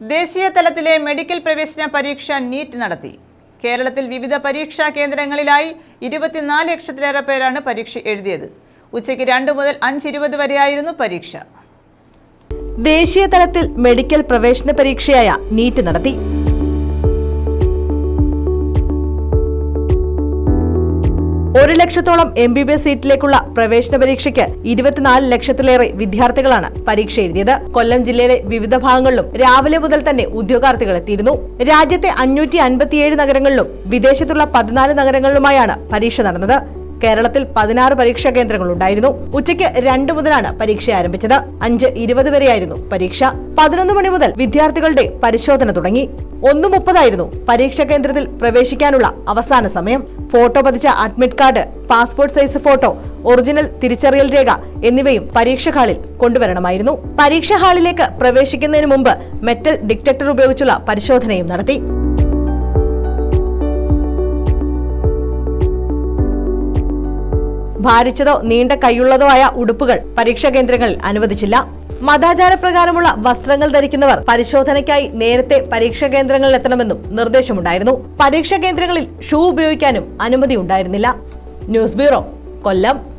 ദേശീയ തലത്തിലെ മെഡിക്കൽ പ്രവേശന പരീക്ഷ നീറ്റ് നടത്തി. കേരളത്തിൽ വിവിധ പരീക്ഷാ കേന്ദ്രങ്ങളിലായി ഇരുപത്തിനാല് ലക്ഷത്തിലേറെ പേരാണ് പരീക്ഷ എഴുതിയത്. ഉച്ചയ്ക്ക് രണ്ട് മുതൽ അഞ്ച് ഇരുപത് വരെയായിരുന്നു പരീക്ഷ. ദേശീയ തലത്തിൽ മെഡിക്കൽ പ്രവേശന പരീക്ഷയായ നീറ്റ് നടത്തി. ഒരു ലക്ഷത്തോളം എം ബി ബി എസ് സീറ്റിലേക്കുള്ള പ്രവേശന പരീക്ഷയ്ക്ക് ഇരുപത്തിനാല് ലക്ഷത്തിലേറെ വിദ്യാർത്ഥികളാണ് പരീക്ഷ എഴുതിയത്. കൊല്ലം ജില്ലയിലെ വിവിധ ഭാഗങ്ങളിലും രാവിലെ മുതൽ തന്നെ ഉദ്യോഗാർത്ഥികൾ എത്തിയിരുന്നു. രാജ്യത്തെ അഞ്ഞൂറ്റി അൻപത്തിയേഴ് നഗരങ്ങളിലും വിദേശത്തുള്ള പതിനാല് നഗരങ്ങളിലുമായാണ് പരീക്ഷ നടന്നത്. കേരളത്തിൽ പതിനാറ് പരീക്ഷാ കേന്ദ്രങ്ങൾ ഉണ്ടായിരുന്നു ഉച്ചയ്ക്ക് രണ്ട് മുതലാണ് പരീക്ഷ ആരംഭിച്ചത്. അഞ്ച് ഇരുപത് വരെയായിരുന്നു പരീക്ഷ. പതിനൊന്ന് മണി മുതൽ വിദ്യാർത്ഥികളുടെ പരിശോധന തുടങ്ങി. ഒന്ന് മുപ്പതായിരുന്നു പരീക്ഷാ കേന്ദ്രത്തിൽ പ്രവേശിക്കാനുള്ള അവസാന സമയം. ഫോട്ടോ പതിച്ച admit card passport size photo original തിരിച്ചറിയൽ രേഖ എന്നിവയും പരീക്ഷാ ഹാളിൽ കൊണ്ടുവരണമായിരുന്നു. പരീക്ഷാ ഹാളിലേക്ക് പ്രവേശിക്കുന്നതിന് മുമ്പ് മെറ്റൽ ഡിറ്റക്ടർ ഉപയോഗിച്ചുള്ള പരിശോധനയും നടത്തി. ഭാരിച്ചതോ നീണ്ട കൈയുള്ളതോ ആയ ഉടുപ്പുകൾ പരീക്ഷാ കേന്ദ്രങ്ങളിൽ അനുവദിച്ചില്ല. മതാചാരപ്രകാരമുള്ള വസ്ത്രങ്ങൾ ധരിക്കുന്നവർ പരിശോധനയ്ക്കായി നേരത്തെ പരീക്ഷാ കേന്ദ്രങ്ങളിൽ എത്തണമെന്നും നിർദ്ദേശമുണ്ടായിരുന്നു. പരീക്ഷാ കേന്ദ്രങ്ങളിൽ ഷൂ ഉപയോഗിക്കാനും അനുമതി ഉണ്ടായിരുന്നില്ല. News bureau Kollam.